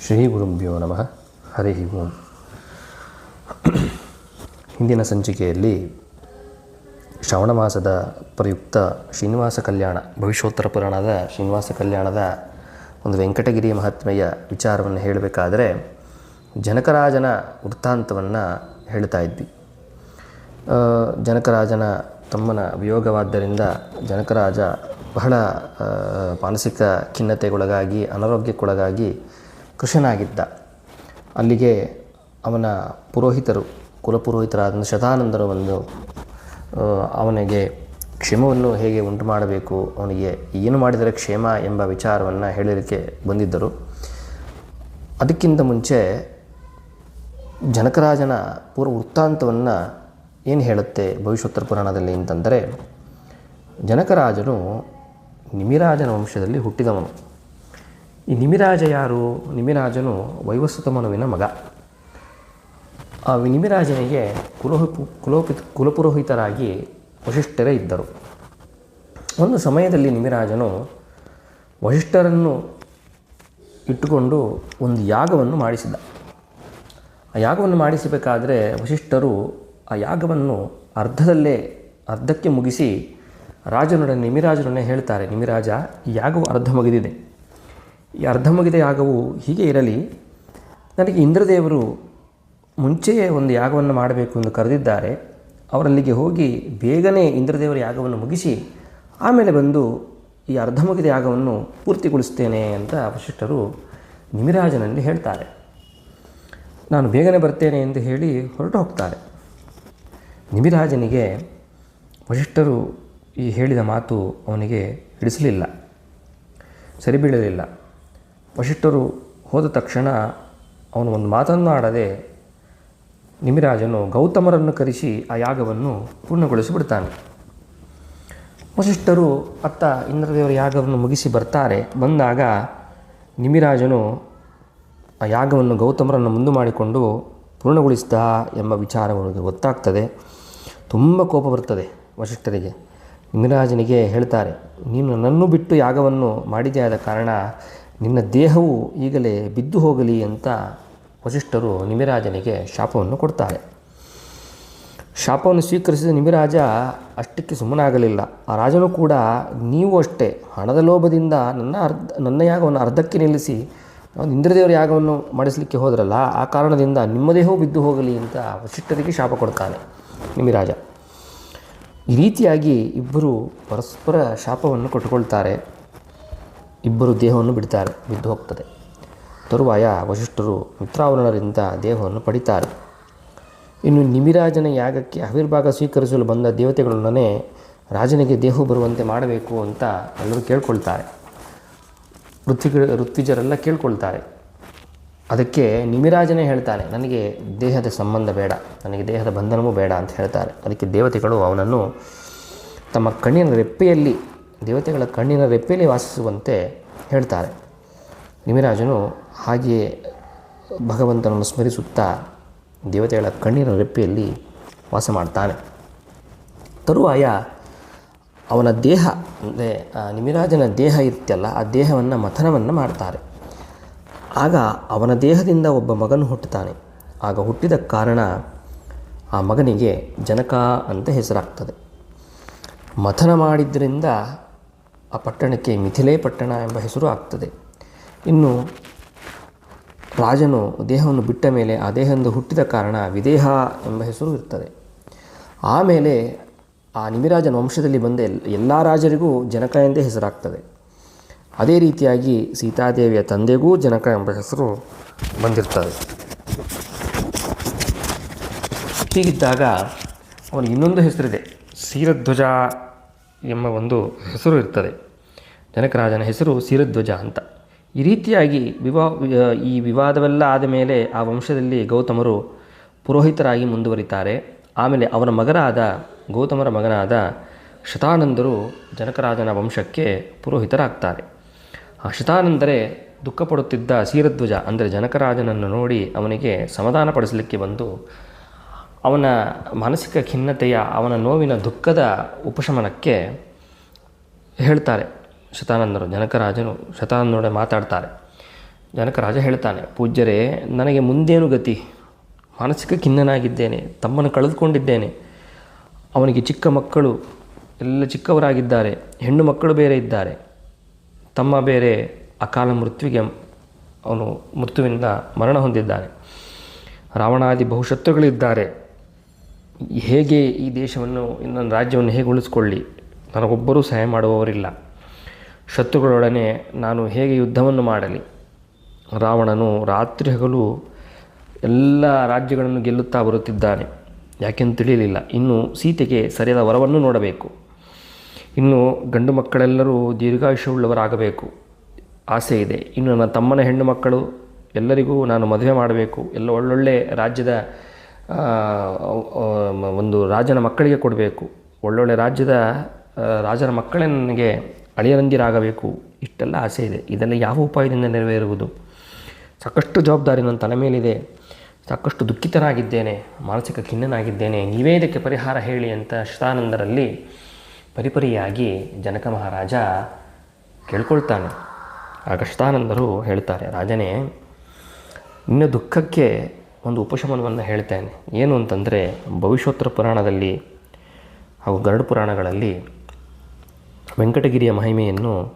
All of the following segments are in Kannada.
ಶ್ರೀ ಗುರುಭ್ಯೋ ನಮಃ. ಹರಿ ಓಂ. ಹಿಂದಿನ ಸಂಚಿಕೆಯಲ್ಲಿ ಶ್ರವಣ ಮಾಸದ ಪ್ರಯುಕ್ತ ಶ್ರೀನಿವಾಸ ಕಲ್ಯಾಣ, ಭವಿಷ್ಯೋತ್ತರ ಪುರಾಣದ ಶ್ರೀನಿವಾಸ ಕಲ್ಯಾಣದ ಒಂದು ವೆಂಕಟಗಿರಿ ಮಹಾತ್ಮೆಯ ವಿಚಾರವನ್ನು ಹೇಳಬೇಕಾದರೆ ಜನಕರಾಜನ ವೃತ್ತಾಂತವನ್ನು ಹೇಳ್ತಾ ಇದ್ವಿ. ಜನಕರಾಜನ ತಮ್ಮನ ವಿಯೋಗವಾದ್ದರಿಂದ ಜನಕರಾಜ ಬಹಳ ಮಾನಸಿಕ ಖಿನ್ನತೆಗೊಳಗಾಗಿ, ಅನಾರೋಗ್ಯಕ್ಕೊಳಗಾಗಿ ಕೃಷನಾಗಿದ್ದ ಅಲ್ಲಿಗೆ ಅವನ ಪುರೋಹಿತರು ಕುಲಪುರೋಹಿತರಾದ ಶತಾನಂದರು ಒಂದು ಅವನಿಗೆ ಕ್ಷೇಮವನ್ನು ಹೇಗೆ ಉಂಟು ಮಾಡಬೇಕು, ಅವನಿಗೆ ಏನು ಮಾಡಿದರೆ ಕ್ಷೇಮ ಎಂಬ ವಿಚಾರವನ್ನು ಹೇಳಲಿಕ್ಕೆ ಬಂದಿದ್ದರು. ಅದಕ್ಕಿಂತ ಮುಂಚೆ ಜನಕರಾಜನ ಪೂರ್ವ ವೃತ್ತಾಂತವನ್ನು ಏನು ಹೇಳುತ್ತೆ ಭವಿಷ್ಯೋತ್ತರ ಪುರಾಣದಲ್ಲಿ ಅಂತಂದರೆ, ಜನಕರಾಜನು ನಿಮಿರಾಜನ ವಂಶದಲ್ಲಿ ಹುಟ್ಟಿದವನು. ಈ ನಿಮಿರಾಜ ಯಾರು ನಿಮಿರಾಜನು ವೈವಸ್ವತ ಮನುವಿನ ಮಗ. ಆ ನಿಮಿರಾಜನಿಗೆ ಕುಲೋಹಿ ಕುಲೋಪಿತ, ಕುಲಪುರೋಹಿತರಾಗಿ ವಶಿಷ್ಠರೇ ಇದ್ದರು. ಒಂದು ಸಮಯದಲ್ಲಿ ನಿಮಿರಾಜನು ವಶಿಷ್ಠರನ್ನು ಇಟ್ಟುಕೊಂಡು ಒಂದು ಯಾಗವನ್ನು ಮಾಡಿಸಿದ. ಆ ಯಾಗವನ್ನು ಮಾಡಿಸಬೇಕಾದರೆ ವಶಿಷ್ಠರು ಆ ಯಾಗವನ್ನು ಅರ್ಧದಲ್ಲೇ, ಅರ್ಧಕ್ಕೆ ಮುಗಿಸಿ ರಾಜನೊಡನೆ, ನಿಮಿರಾಜನೊಡನೆ ಹೇಳ್ತಾರೆ, ನಿಮಿರಾಜ, ಈ ಯಾಗವು ಅರ್ಧ ಮುಗಿದಿದೆ. ಈ ಅರ್ಧ ಮುಗಿದ ಯಾಗವು ಹೀಗೆ ಇರಲಿ, ನನಗೆ ಇಂದ್ರದೇವರು ಮುಂಚೆಯೇ ಒಂದು ಯಾಗವನ್ನು ಮಾಡಬೇಕು ಎಂದು ಕರೆದಿದ್ದಾರೆ. ಅವರಲ್ಲಿಗೆ ಹೋಗಿ ಬೇಗನೆ ಇಂದ್ರದೇವರ ಯಾಗವನ್ನು ಮುಗಿಸಿ, ಆಮೇಲೆ ಬಂದು ಈ ಅರ್ಧ ಮುಗಿದ ಯಾಗವನ್ನು ಪೂರ್ತಿಗೊಳಿಸ್ತೇನೆ ಅಂತ ವಶಿಷ್ಠರು ನಿಮಿರಾಜನಲ್ಲಿ ಹೇಳ್ತಾರೆ. ನಾನು ಬೇಗನೆ ಬರ್ತೇನೆ ಎಂದು ಹೇಳಿ ಹೊರಟು ಹೋಗ್ತಾರೆ. ನಿಮಿರಾಜನಿಗೆ ವಶಿಷ್ಠರು ಈ ಹೇಳಿದ ಮಾತು ಅವನಿಗೆ ಹಿಡಿಸಲಿಲ್ಲ ಸರಿ ಬೀಳಲಿಲ್ಲ ವಶಿಷ್ಠರು ಹೋದ ತಕ್ಷಣ ಅವನು ಒಂದು ಮಾತನ್ನು ಆಡದೆ ನಿಮಿರಾಜನು ಗೌತಮರನ್ನು ಕರೆಸಿ ಆ ಯಾಗವನ್ನು ಪೂರ್ಣಗೊಳಿಸಿಬಿಡ್ತಾನೆ. ವಶಿಷ್ಠರು ಅತ್ತ ಇಂದ್ರದೇವರ ಯಾಗವನ್ನು ಮುಗಿಸಿ ಬರ್ತಾರೆ. ಬಂದಾಗ ನಿಮಿರಾಜನು ಆ ಯಾಗವನ್ನು ಗೌತಮರನ್ನು ಮುಂದೆ ಮಾಡಿಕೊಂಡು ಪೂರ್ಣಗೊಳಿಸಿದ ಎಂಬ ವಿಚಾರ ಗೊತ್ತಾಗ್ತದೆ. ತುಂಬ ಕೋಪ ಬರ್ತದೆ ವಶಿಷ್ಠರಿಗೆ. ನಿಮಿರಾಜನಿಗೆ ಹೇಳ್ತಾರೆ, ನೀನು ನನ್ನನ್ನು ಬಿಟ್ಟು ಯಾಗವನ್ನು ಮಾಡಿದೆ ಆದ ಕಾರಣ ನಿನ್ನ ದೇಹವು ಈಗಲೇ ಬಿದ್ದು ಹೋಗಲಿ ಅಂತ ವಶಿಷ್ಠರು ನಿಮಿರಾಜನಿಗೆ ಶಾಪವನ್ನು ಕೊಡ್ತಾರೆ. ಶಾಪವನ್ನು ಸ್ವೀಕರಿಸಿದ ನಿಮಿರಾಜ ಅಷ್ಟಕ್ಕೆ ಸುಮ್ಮನಾಗಲಿಲ್ಲ. ಆ ರಾಜನು ಕೂಡ ನೀವು ಅಷ್ಟೇ, ಹಣದ ಲೋಭದಿಂದ ನನ್ನ ಅರ್ಧ, ನನ್ನ ಯಾಗವನ್ನು ಅರ್ಧಕ್ಕೆ ನಿಲ್ಲಿಸಿ ಇಂದ್ರದೇವರ ಯಾಗವನ್ನು ಮಾಡಿಸಲಿಕ್ಕೆ ಹೋದ್ರಲ್ಲ, ಆ ಕಾರಣದಿಂದ ನಿಮ್ಮ ದೇಹವು ಬಿದ್ದು ಹೋಗಲಿ ಅಂತ ವಶಿಷ್ಠರಿಗೆ ಶಾಪ ಕೊಡ್ತಾನೆ ನಿಮಿರಾಜ. ಈ ರೀತಿಯಾಗಿ ಇಬ್ಬರು ಪರಸ್ಪರ ಶಾಪವನ್ನು ಕೊಟ್ಟುಕೊಳ್ತಾರೆ. ಇಬ್ಬರು ದೇಹವನ್ನು ಬಿಡ್ತಾರೆ, ಬಿದ್ದು ಹೋಗ್ತದೆ. ತರುವಾಯ ವಶಿಷ್ಠರು ಮಿತ್ರಾವರಣರಿಂದ ದೇಹವನ್ನು ಪಡಿತಾರೆ. ಇನ್ನು ನಿಮಿರಾಜನ ಯಾಗಕ್ಕೆ ಆವಿರ್ಭಾಗ ಸ್ವೀಕರಿಸಲು ಬಂದ ದೇವತೆಗಳೊಡನೆ ರಾಜನಿಗೆ ದೇಹ ಬರುವಂತೆ ಮಾಡಬೇಕು ಅಂತ ಎಲ್ಲರೂ ಕೇಳ್ಕೊಳ್ತಾರೆ. ಋತ್ವಿಗ, ಋತ್ವಿಜರೆಲ್ಲ ಕೇಳ್ಕೊಳ್ತಾರೆ. ಅದಕ್ಕೆ ನಿಮಿರಾಜನೇ ಹೇಳ್ತಾನೆ, ನನಗೆ ದೇಹದ ಸಂಬಂಧ ಬೇಡ, ನನಗೆ ದೇಹದ ಬಂಧನವೂ ಬೇಡ ಅಂತ ಹೇಳ್ತಾರೆ. ಅದಕ್ಕೆ ದೇವತೆಗಳು ಅವನನ್ನು ತಮ್ಮ ಕಣ್ಣಿನ ರೆಪ್ಪೆಯಲ್ಲಿ ದೇವತೆಗಳ ಕಣ್ಣಿನ ರೆಪ್ಪೆಯಲ್ಲಿ ವಾಸಿಸುವಂತೆ ಹೇಳ್ತಾರೆ. ನಿಮಿರಾಜನು ಹಾಗೆಯೇ ಭಗವಂತನನ್ನು ಸ್ಮರಿಸುತ್ತಾ ದೇವತೆಗಳ ಕಣ್ಣಿನ ರೆಪ್ಪೆಯಲ್ಲಿ ವಾಸ ಮಾಡ್ತಾನೆ. ತರುವಾಯ ಅವನ ದೇಹ, ಅಂದರೆ ನಿಮಿರಾಜನ ದೇಹ ಇರ್ತಲ್ಲ ಆ ದೇಹವನ್ನು ಮಥನವನ್ನು ಮಾಡ್ತಾರೆ. ಆಗ ಅವನ ದೇಹದಿಂದ ಒಬ್ಬ ಮಗನು ಹುಟ್ಟುತ್ತಾನೆ. ಆಗ ಹುಟ್ಟಿದ ಕಾರಣ ಆ ಮಗನಿಗೆ ಜನಕ ಅಂತ ಹೆಸರಾಗ್ತದೆ. ಮಥನ ಮಾಡಿದ್ದರಿಂದ ಆ ಪಟ್ಟಣಕ್ಕೆ ಮಿಥಿಲೇ ಪಟ್ಟಣ ಎಂಬ ಹೆಸರು ಆಗ್ತದೆ. ಇನ್ನು ರಾಜನು ದೇಹವನ್ನು ಬಿಟ್ಟ ಮೇಲೆ ಆ ದೇಹದಿಂದ ಹುಟ್ಟಿದ ಕಾರಣ ವಿದೇಹ ಎಂಬ ಹೆಸರು ಇರ್ತದೆ. ಆಮೇಲೆ ಆ ನಿಮಿರಾಜನ ವಂಶದಲ್ಲಿ ಬಂದ ಎಲ್ ಎಲ್ಲ ರಾಜರಿಗೂ ಜನಕ ಎಂದೇ ಹೆಸರಾಗ್ತದೆ. ಅದೇ ರೀತಿಯಾಗಿ ಸೀತಾದೇವಿಯ ತಂದೆಗೂ ಜನಕ ಎಂಬ ಹೆಸರು ಬಂದಿರ್ತದೆ. ಹೀಗಿದ್ದಾಗ ಅವನಿಗೆ ಇನ್ನೊಂದು ಹೆಸರಿದೆ, ಸೀರಧ್ವಜ ಎಂಬ ಒಂದು ಹೆಸರು ಇರ್ತದೆ. ಜನಕರಾಜನ ಹೆಸರು ಸಿರಧ್ವಜ ಅಂತ. ಈ ರೀತಿಯಾಗಿ ವಿವಾ ಈ ವಿವಾದವೆಲ್ಲ ಆದ ಮೇಲೆ ಆ ವಂಶದಲ್ಲಿ ಗೌತಮರು ಪುರೋಹಿತರಾಗಿ ಮುಂದುವರಿತಾರೆ. ಆಮೇಲೆ ಅವನ ಮಗನಾದ, ಗೌತಮರ ಮಗನಾದ ಶತಾನಂದರು ಜನಕರಾಜನ ವಂಶಕ್ಕೆ ಪುರೋಹಿತರಾಗ್ತಾರೆ. ಆ ಶತಾನಂದರೇ ದುಃಖಪಡುತ್ತಿದ್ದ ಸೀರಧ್ವಜ ಅಂದರೆ ಜನಕರಾಜನನ್ನು ನೋಡಿ ಅವನಿಗೆ ಸಮಾಧಾನ ಪಡಿಸಲಿಕ್ಕೆ ಬಂದು ಅವನ ಮಾನಸಿಕ ಖಿನ್ನತೆಯ, ಅವನ ನೋವಿನ ದುಃಖದ ಉಪಶಮನಕ್ಕೆ ಹೇಳ್ತಾರೆ. ಶತಾನಂದರು, ಜನಕರಾಜನು ಶತಾನಂದನೊಡೆ ಮಾತಾಡ್ತಾರೆ. ಜನಕರಾಜ ಹೇಳ್ತಾನೆ, ಪೂಜ್ಯರೇ, ನನಗೆ ಮುಂದೇನು ಗತಿ? ಮಾನಸಿಕ ಖಿನ್ನನಾಗಿದ್ದೇನೆ, ತಮ್ಮನ್ನು ಕಳೆದುಕೊಂಡಿದ್ದೇನೆ. ಅವನಿಗೆ ಚಿಕ್ಕ ಮಕ್ಕಳು, ಎಲ್ಲ ಚಿಕ್ಕವರಾಗಿದ್ದಾರೆ, ಹೆಣ್ಣು ಮಕ್ಕಳು ಬೇರೆ ಇದ್ದಾರೆ. ತಮ್ಮ ಬೇರೆ ಅಕಾಲ ಮೃತ್ಯುವಿಗೆ ಅವನು ಮೃತ್ಯುವಿನಿಂದ ಮರಣ ಹೊಂದಿದ್ದಾನೆ. ರಾವಣಾದಿ ಬಹುಶತ್ರುಗಳಿದ್ದಾರೆ ಹೇಗೆ ಈ ದೇಶವನ್ನು ನನ್ನ ರಾಜ್ಯವನ್ನು ಹೇಗೆ ಉಳಿಸ್ಕೊಳ್ಳಿ? ನನಗೊಬ್ಬರೂ ಸಹಾಯ ಮಾಡುವವರಿಲ್ಲ. ಶತ್ರುಗಳೊಡನೆ ನಾನು ಹೇಗೆ ಯುದ್ಧವನ್ನು ಮಾಡಲಿ? ರಾವಣನು ರಾತ್ರಿ ಹಗಲು ಎಲ್ಲ ರಾಜ್ಯಗಳನ್ನು ಗೆಲ್ಲುತ್ತಾ ಬರುತ್ತಿದ್ದಾನೆ. ಯಾಕೆಂದು ತಿಳಿಯಲಿಲ್ಲ ಇನ್ನು ಸೀತೆಗೆ ಸರಿಯಾದ ವರವನ್ನು ನೋಡಬೇಕು. ಇನ್ನು ಗಂಡು ಮಕ್ಕಳೆಲ್ಲರೂ ದೀರ್ಘಾಯುಷ್ಯವುಳ್ಳವರಾಗಬೇಕು. ಆಸೆ ಇದೆ. ಇನ್ನು ನನ್ನ ತಮ್ಮನ ಹೆಣ್ಣು ಮಕ್ಕಳು ಎಲ್ಲರಿಗೂ ನಾನು ಮದುವೆ ಮಾಡಬೇಕು. ಎಲ್ಲ ಒಳ್ಳೊಳ್ಳೆ ರಾಜ್ಯದ ಒಂದು ರಾಜನ ಮಕ್ಕಳಿಗೆ ಕೊಡಬೇಕು. ಒಳ್ಳೊಳ್ಳೆ ರಾಜ್ಯದ ರಾಜನ ಮಕ್ಕಳೇ ನನಗೆ ಅಳಿಯರಂದಿರಾಗಬೇಕು ಇಷ್ಟೆಲ್ಲ ಆಸೆ ಇದೆ. ಇದೆಲ್ಲ ಯಾವ ಉಪಾಯದಿಂದ ನೆರವೇರುವುದು? ಸಾಕಷ್ಟು ಜವಾಬ್ದಾರಿ ನನ್ನ ತಲೆ ಮೇಲಿದೆ. ಸಾಕಷ್ಟು ದುಃಖಿತನಾಗಿದ್ದೇನೆ. ಮಾನಸಿಕ ಖಿನ್ನನಾಗಿದ್ದೇನೆ. ನೀವೇ ಇದಕ್ಕೆ ಪರಿಹಾರ ಹೇಳಿ ಅಂತ ಶತಾನಂದರಲ್ಲಿ ಪರಿಪರಿಯಾಗಿ ಜನಕ ಮಹಾರಾಜ ಕೇಳ್ಕೊಳ್ತಾನೆ. ಆಗ ಶತಾನಂದರು ಹೇಳ್ತಾರೆ, ರಾಜನೇ, ನಿನ್ನ ದುಃಖಕ್ಕೆ ಒಂದು ಉಪಶಮನವನ್ನು ಹೇಳ್ತೇನೆ. ಏನು ಅಂತಂದರೆ ಭವಿಷ್ಯೋತ್ತರ ಪುರಾಣದಲ್ಲಿ ಹಾಗೂ ಗರುಡ ಪುರಾಣಗಳಲ್ಲಿ ವೆಂಕಟಗಿರಿಯ ಮಹಿಮೆಯನ್ನು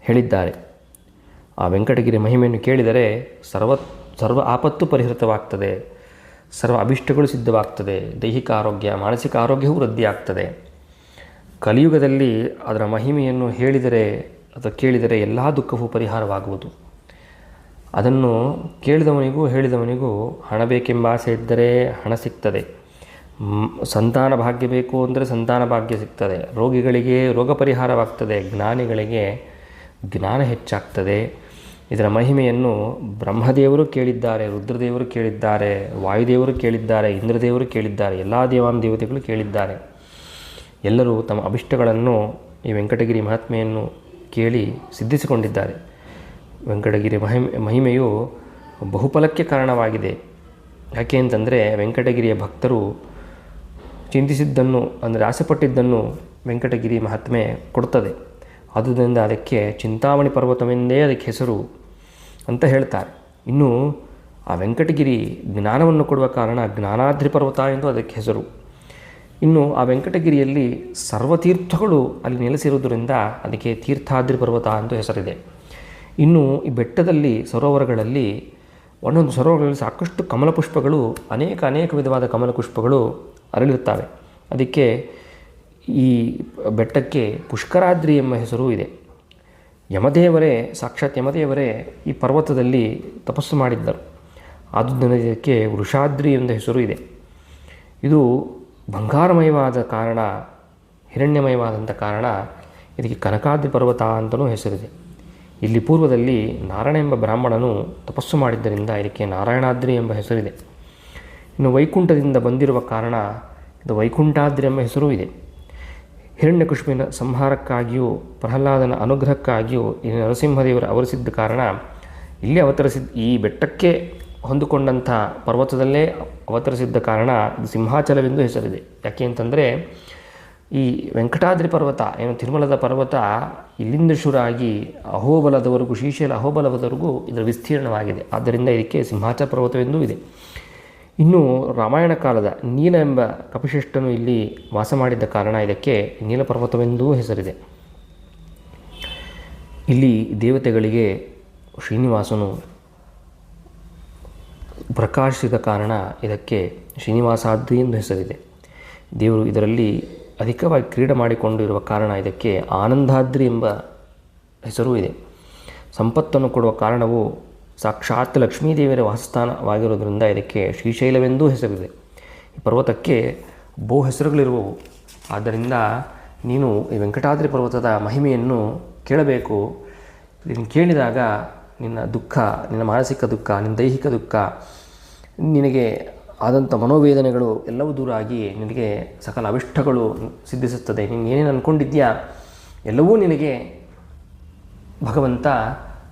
ಹೇಳಿದ್ದಾರೆ. ಆ ವೆಂಕಟಗಿರಿ ಮಹಿಮೆಯನ್ನು ಕೇಳಿದರೆ ಸರ್ವ ಸರ್ವ ಆಪತ್ತು ಪರಿಹೃತವಾಗ್ತದೆ, ಸರ್ವ ಅಭಿಷ್ಟಗಳು ಸಿದ್ಧವಾಗ್ತದೆ, ದೈಹಿಕ ಆರೋಗ್ಯ, ಮಾನಸಿಕ ಆರೋಗ್ಯವೂ ವೃದ್ಧಿಯಾಗ್ತದೆ. ಕಲಿಯುಗದಲ್ಲಿ ಅದರ ಮಹಿಮೆಯನ್ನು ಹೇಳಿದರೆ ಅಥವಾ ಕೇಳಿದರೆ ಎಲ್ಲ ದುಃಖವೂ ಪರಿಹಾರವಾಗುವುದು. ಅದನ್ನು ಕೇಳಿದವನಿಗೂ ಹೇಳಿದವನಿಗೂ ಹಣ ಬೇಕೆಂಬ ಆಸೆ ಇದ್ದರೆ ಹಣ ಸಿಗ್ತದೆ. ಸಂತಾನ ಭಾಗ್ಯ ಬೇಕು ಅಂದರೆ ಸಂತಾನ ಭಾಗ್ಯ ಸಿಗ್ತದೆ. ರೋಗಿಗಳಿಗೆ ರೋಗ ಪರಿಹಾರವಾಗ್ತದೆ, ಜ್ಞಾನಿಗಳಿಗೆ ಜ್ಞಾನ ಹೆಚ್ಚಾಗ್ತದೆ. ಇದರ ಮಹಿಮೆಯನ್ನು ಬ್ರಹ್ಮದೇವರು ಕೇಳಿದ್ದಾರೆ, ರುದ್ರದೇವರು ಕೇಳಿದ್ದಾರೆ, ವಾಯುದೇವರು ಕೇಳಿದ್ದಾರೆ, ಇಂದ್ರದೇವರು ಕೇಳಿದ್ದಾರೆ, ಎಲ್ಲ ದೇವಾನ ದೇವತೆಗಳು ಕೇಳಿದ್ದಾರೆ. ಎಲ್ಲರೂ ತಮ್ಮ ಅಭಿಷ್ಟಗಳನ್ನು ಈ ವೆಂಕಟಗಿರಿ ಮಹಾತ್ಮೆಯನ್ನು ಕೇಳಿ ಸಿದ್ಧಿಸಿಕೊಂಡಿದ್ದಾರೆ. ವೆಂಕಟಗಿರಿ ಮಹಿಮೆ, ಮಹಿಮೆಯು ಬಹುಫಲಕ್ಕೆ ಕಾರಣವಾಗಿದೆ. ಯಾಕೆ ಅಂತಂದರೆ ವೆಂಕಟಗಿರಿಯ ಭಕ್ತರು ಚಿಂತಿಸಿದ್ದನ್ನು, ಅಂದರೆ ಆಸೆಪಟ್ಟಿದ್ದನ್ನು ವೆಂಕಟಗಿರಿ ಮಹಾತ್ಮೆ ಕೊಡ್ತದೆ. ಆದುದರಿಂದ ಅದಕ್ಕೆ ಚಿಂತಾಮಣಿ ಪರ್ವತವೆಂದೇ ಅದಕ್ಕೆ ಹೆಸರು ಅಂತ ಹೇಳ್ತಾರೆ. ಇನ್ನು ಆ ವೆಂಕಟಗಿರಿ ಜ್ಞಾನವನ್ನು ಕೊಡುವ ಕಾರಣ ಜ್ಞಾನಾದ್ರಿ ಪರ್ವತ ಎಂದು ಅದಕ್ಕೆ ಹೆಸರು. ಇನ್ನು ಆ ವೆಂಕಟಗಿರಿಯಲ್ಲಿ ಸರ್ವತೀರ್ಥಗಳು ಅಲ್ಲಿ ನೆಲೆಸಿರುವುದರಿಂದ ಅದಕ್ಕೆ ತೀರ್ಥಾದ್ರಿ ಪರ್ವತ ಎಂದು ಹೆಸರಿದೆ. ಇನ್ನು ಈ ಬೆಟ್ಟದಲ್ಲಿ, ಸರೋವರಗಳಲ್ಲಿ, ಒಂದೊಂದು ಸರೋವರಗಳಲ್ಲಿ ಸಾಕಷ್ಟು ಕಮಲ ಪುಷ್ಪಗಳು ಅನೇಕ ಅನೇಕ ವಿಧವಾದ ಕಮಲ ಪುಷ್ಪಗಳು ಅರಳಿರುತ್ತವೆ ಅದಕ್ಕೆ ಈ ಬೆಟ್ಟಕ್ಕೆ ಪುಷ್ಕರಾದ್ರಿ ಎಂಬ ಹೆಸರು ಇದೆ. ಯಮದೇವರೇ, ಸಾಕ್ಷಾತ್ ಯಮದೇವರೇ ಈ ಪರ್ವತದಲ್ಲಿ ತಪಸ್ಸು ಮಾಡಿದ್ದರು. ಆದುದಕ್ಕೆ ವೃಷಾದ್ರಿ ಎಂಬ ಹೆಸರು ಇದೆ. ಇದು ಬಂಗಾರಮಯವಾದ ಕಾರಣ, ಹಿರಣ್ಯಮಯವಾದಂಥ ಕಾರಣ, ಇದಕ್ಕೆ ಕನಕಾದ್ರಿ ಪರ್ವತ ಅಂತಲೂ ಹೆಸರಿದೆ. ಇಲ್ಲಿ ಪೂರ್ವದಲ್ಲಿ ನಾರಾಯಣ ಎಂಬ ಬ್ರಾಹ್ಮಣನು ತಪಸ್ಸು ಮಾಡಿದ್ದರಿಂದ ಇದಕ್ಕೆ ನಾರಾಯಣಾದ್ರಿ ಎಂಬ ಹೆಸರಿದೆ. ಇನ್ನು ವೈಕುಂಠದಿಂದ ಬಂದಿರುವ ಕಾರಣ ಇದು ವೈಕುಂಠಾದ್ರಿ ಎಂಬ ಹೆಸರೂ ಇದೆ. ಹಿರಣ್ಯಕುಷ್ಮಿನ ಸಂಹಾರಕ್ಕಾಗಿಯೂ ಪ್ರಹ್ಲಾದನ ಅನುಗ್ರಹಕ್ಕಾಗಿಯೂ ಈ ನರಸಿಂಹದೇವರು ಅವರಿಸಿದ್ದ ಕಾರಣ ಇಲ್ಲಿ ಅವತರಿಸಿದ ಈ ಬೆಟ್ಟಕ್ಕೆ ಹೊಂದಿಕೊಂಡಂಥ ಪರ್ವತದಲ್ಲೇ ಅವತರಿಸಿದ್ದ ಕಾರಣ ಇದು ಸಿಂಹಾಚಲವೆಂದು ಹೆಸರಿದೆ. ಯಾಕೆ ಅಂತಂದರೆ ಈ ವೆಂಕಟಾದ್ರಿ ಪರ್ವತ, ಏನು ತಿರುಮಲದ ಪರ್ವತ, ಇಲ್ಲಿಂದ ಶುರಾಗಿ ಅಹೋಬಲದವರೆಗೂ, ಶ್ರೀಶೈಲ ಅಹೋಬಲದವರೆಗೂ ಇದರ ವಿಸ್ತೀರ್ಣವಾಗಿದೆ. ಆದ್ದರಿಂದ ಇದಕ್ಕೆ ಸಿಂಹಾಚಲ ಪರ್ವತವೆಂದೂ ಇದೆ. ಇನ್ನು ರಾಮಾಯಣ ಕಾಲದ ನೀಲ ಎಂಬ ಕಪಿಶಿಷ್ಟನು ಇಲ್ಲಿ ವಾಸ ಮಾಡಿದ್ದ ಕಾರಣ ಇದಕ್ಕೆ ನೀಲಪರ್ವತವೆಂದೂ ಹೆಸರಿದೆ. ಇಲ್ಲಿ ದೇವತೆಗಳಿಗೆ ಶ್ರೀನಿವಾಸನು ಪ್ರಕಾಶಿಸಿದ ಕಾರಣ ಇದಕ್ಕೆ ಶ್ರೀನಿವಾಸಾದ್ರಿ ಎಂದು ಹೆಸರಿದೆ. ದೇವರು ಇದರಲ್ಲಿ ಅಧಿಕವಾಗಿ ಕ್ರೀಡೆ ಮಾಡಿಕೊಂಡಿರುವ ಕಾರಣ ಇದಕ್ಕೆ ಆನಂದಾದ್ರಿ ಎಂಬ ಹೆಸರೂ ಇದೆ. ಸಂಪತ್ತನ್ನು ಕೊಡುವ ಕಾರಣವು ಸಾಕ್ಷಾತ್ ಲಕ್ಷ್ಮೀದೇವಿಯರ ವಾಸಸ್ಥಾನವಾಗಿರುವುದರಿಂದ ಇದಕ್ಕೆ ಶ್ರೀಶೈಲವೆಂದೂ ಹೆಸರಿದೆ. ಈ ಪರ್ವತಕ್ಕೆ ಬಹು ಹೆಸರುಗಳಿರುವವು. ಆದ್ದರಿಂದ ನೀನು ಈ ವೆಂಕಟಾದ್ರಿ ಪರ್ವತದ ಮಹಿಮೆಯನ್ನು ಕೇಳಬೇಕು. ನೀನು ಕೇಳಿದಾಗ ನಿನ್ನ ದುಃಖ, ನಿನ್ನ ಮಾನಸಿಕ ದುಃಖ, ನಿನ್ನ ದೈಹಿಕ ದುಃಖ, ನಿನಗೆ ಆದಂಥ ಮನೋವೇದನೆಗಳು ಎಲ್ಲವೂ ದೂರ ಆಗಿ ನಿನಗೆ ಸಕಲ ಅವಿಷ್ಟಗಳು ಸಿದ್ಧಿಸುತ್ತದೆ. ನೀನು ಏನೇನು ಅಂದ್ಕೊಂಡಿದ್ಯಾ ಎಲ್ಲವೂ ನಿನಗೆ ಭಗವಂತ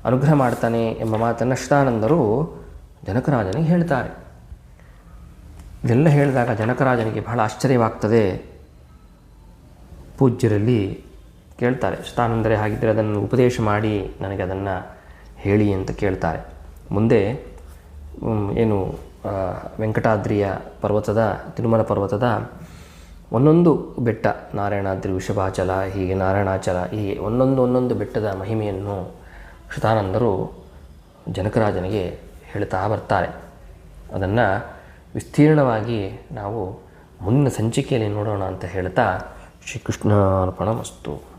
ಅನುಗ್ರಹ ಮಾಡ್ತಾನೆ ಎಂಬ ಮಾತನ್ನು ಶ್ರೀತಾನಂದರು ಜನಕರಾಜನಿಗೆ ಹೇಳ್ತಾರೆ. ಇದೆಲ್ಲ ಹೇಳಿದಾಗ ಜನಕರಾಜನಿಗೆ ಬಹಳ ಆಶ್ಚರ್ಯವಾಗ್ತದೆ. ಪೂಜ್ಯರಲ್ಲಿ ಕೇಳ್ತಾರೆ ಶ್ರೀತಾನಂದರೆ ಹಾಗಿದ್ದರೆ ಅದನ್ನು ಉಪದೇಶ ಮಾಡಿ, ನನಗೆ ಅದನ್ನು ಹೇಳಿ ಅಂತ ಕೇಳ್ತಾರೆ. ಮುಂದೆ ಏನು ವೆಂಕಟಾದ್ರಿಯ ಪರ್ವತದ, ತಿರುಮಲ ಪರ್ವತದ ಒಂದೊಂದು ಬೆಟ್ಟ, ನಾರಾಯಣಾದ್ರಿ ವೃಷಭಾಚಲ, ಹೀಗೆ ನಾರಾಯಣಾಚಲ, ಹೀಗೆ ಒಂದೊಂದು ಒಂದೊಂದು ಬೆಟ್ಟದ ಮಹಿಮೆಯನ್ನು ಶತಾನಂದರು ಜನಕರಾಜನಿಗೆ ಹೇಳ್ತಾ ಬರ್ತಾರೆ. ಅದನ್ನು ವಿಸ್ತೀರ್ಣವಾಗಿ ನಾವು ಮುಂದಿನ ಸಂಚಿಕೆಯಲ್ಲಿ ನೋಡೋಣ ಅಂತ ಹೇಳ್ತಾ ಶ್ರೀಕೃಷ್ಣಾರ್ಪಣ ಮಸ್ತು